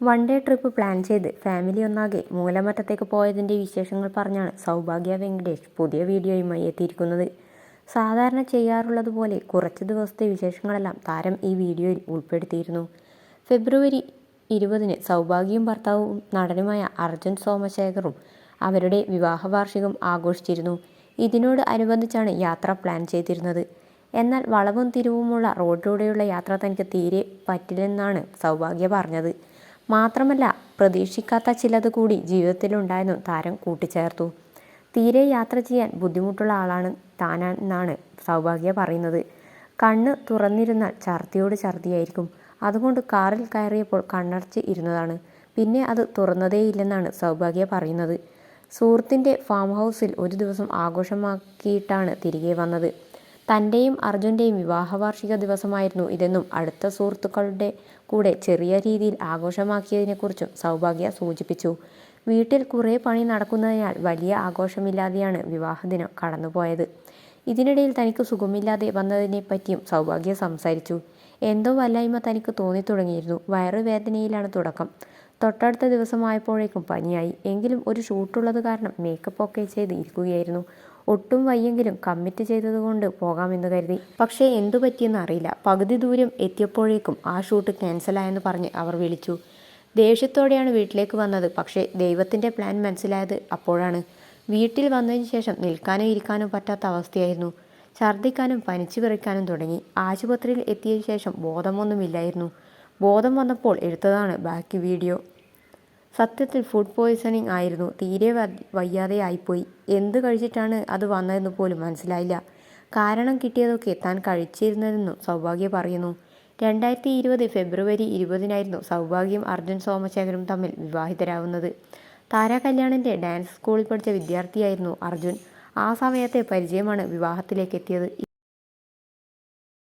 One day trip plan ചെയ്ത് family ഒന്നാകെ മൂലമറ്റത്തേക്ക് പോയതിന്റെ വിശേഷങ്ങൾ പറഞ്ഞാണ് സൗഭാഗ്യ വെങ്കടേഷ് പുതിയ വീഡിയോയുമായി എത്തിയിരിക്കുന്നത്. സാധാരണ ചെയ്യാറുള്ളതുപോലെ കുറച്ച് ദിവസത്തെ വിശേഷങ്ങളെല്ലാം താരം ഈ വീഡിയോയിൽ ഉൾപ്പെടുത്തിയിരുന്നു. ഫെബ്രുവരി ഇരുപതിന് സൗഭാഗ്യവും ഭർത്താവും നടനുമായ അർജുൻ സോമശേഖറും അവരുടെ വിവാഹ വാർഷികം ആഘോഷിച്ചിരുന്നു. ഇതിനോട് അനുബന്ധിച്ചാണ് യാത്ര പ്ലാൻ ചെയ്തിരുന്നത്. എന്നാൽ വളവും തിരിവുമുള്ള റോഡിലൂടെയുള്ള യാത്ര തനിക്ക് തീരെ പറ്റില്ലെന്നാണ് സൗഭാഗ്യ പറഞ്ഞത്. മാത്രമല്ല പ്രതീക്ഷിക്കാത്ത ചിലത് കൂടി ജീവിതത്തിലുണ്ടായെന്നും താരം കൂട്ടിച്ചേർത്തു. തീരെ യാത്ര ചെയ്യാൻ ബുദ്ധിമുട്ടുള്ള ആളാണ് താനെന്നാണ് സൗഭാഗ്യ പറയുന്നത്. കണ്ണ് തുറന്നിരുന്നാൽ ഛർദിയോട് ഛർദിയായിരിക്കും. അതുകൊണ്ട് കാറിൽ കയറിയപ്പോൾ കണ്ണടച്ച് ഇരുന്നതാണ്. പിന്നെ അത് തുറന്നതേയില്ലെന്നാണ് സൗഭാഗ്യ പറയുന്നത്. സുഹൃത്തിന്റെ ഫാം ഹൗസിൽ ഒരു ദിവസം ആഘോഷമാക്കിയിട്ടാണ് തിരികെ വന്നത്. തന്റെയും അർജുന്റെയും വിവാഹ വാർഷിക ദിവസമായിരുന്നു ഇതെന്നും അടുത്ത സുഹൃത്തുക്കളുടെ കൂടെ ചെറിയ രീതിയിൽ ആഘോഷമാക്കിയതിനെക്കുറിച്ചും സൗഭാഗ്യ സൂചിപ്പിച്ചു. വീട്ടിൽ കുറേ പണി നടക്കുന്നതിനാൽ വലിയ ആഘോഷമില്ലാതെയാണ് വിവാഹദിനം കടന്നുപോയത്. ഇതിനിടയിൽ തനിക്ക് സുഖമില്ലാതെ വന്നതിനെ പറ്റിയും സൗഭാഗ്യ സംസാരിച്ചു. എന്തോ വല്ലായ്മ തനിക്ക് തോന്നി തുടങ്ങിയിരുന്നു വയറുവേദനയിലാണ് തുടക്കം. തൊട്ടടുത്ത ദിവസമായപ്പോഴേക്കും പനിയായി. എങ്കിലും ഒരു ഷൂട്ടുള്ളത് കാരണം മേക്കപ്പ് ഒക്കെ ചെയ്ത് ഇരിക്കുകയായിരുന്നു. ഒട്ടും വയ്യെങ്കിലും കമ്മിറ്റ് ചെയ്തതുകൊണ്ട് പോകാമെന്ന് കരുതി. പക്ഷേ എന്തു പറ്റിയെന്ന് അറിയില്ല. പകുതി ദൂരം എത്തിയപ്പോഴേക്കും ആ ഷൂട്ട് ക്യാൻസലായെന്ന് പറഞ്ഞ് അവർ വിളിച്ചു. ദേഷ്യത്തോടെയാണ് വീട്ടിലേക്ക് വന്നത്. പക്ഷേ ദൈവത്തിന്റെ പ്ലാൻ മനസ്സിലായത് അപ്പോഴാണ്. വീട്ടിൽ വന്നതിന് ശേഷം നിൽക്കാനോ ഇരിക്കാനോ പറ്റാത്ത അവസ്ഥയായിരുന്നു. ഛർദ്ദിക്കാനും പനിച്ചു വിറയ്ക്കാനും തുടങ്ങി. ആശുപത്രിയിൽ എത്തിയ ശേഷം ബോധമൊന്നുമില്ലായിരുന്നു. ബോധം വന്നപ്പോൾ എടുത്തതാണ് ബാക്കി വീഡിയോ. സത്യത്തിൽ ഫുഡ് പോയ്സണിങ് ആയിരുന്നു. തീരെ വയ്യാതെ ആയിപ്പോയി. എന്ത് കഴിച്ചിട്ടാണ് അത് വന്നതെന്ന് പോലും മനസ്സിലായില്ല. കാരണം കിട്ടിയതൊക്കെ താൻ കഴിച്ചിരുന്നതെന്നും സൗഭാഗ്യ പറയുന്നു. രണ്ടായിരത്തി ഇരുപത് ഫെബ്രുവരി ഇരുപതിനായിരുന്നു സൗഭാഗ്യം അർജുൻ സോമശേഖരും തമ്മിൽ വിവാഹിതരാകുന്നത് താര കല്യാണിന്റെ ഡാൻസ് സ്കൂളിൽ പഠിച്ച വിദ്യാർത്ഥിയായിരുന്നു അർജുൻ. ആ സമയത്തെ പരിചയമാണ് വിവാഹത്തിലേക്ക് എത്തിയത്.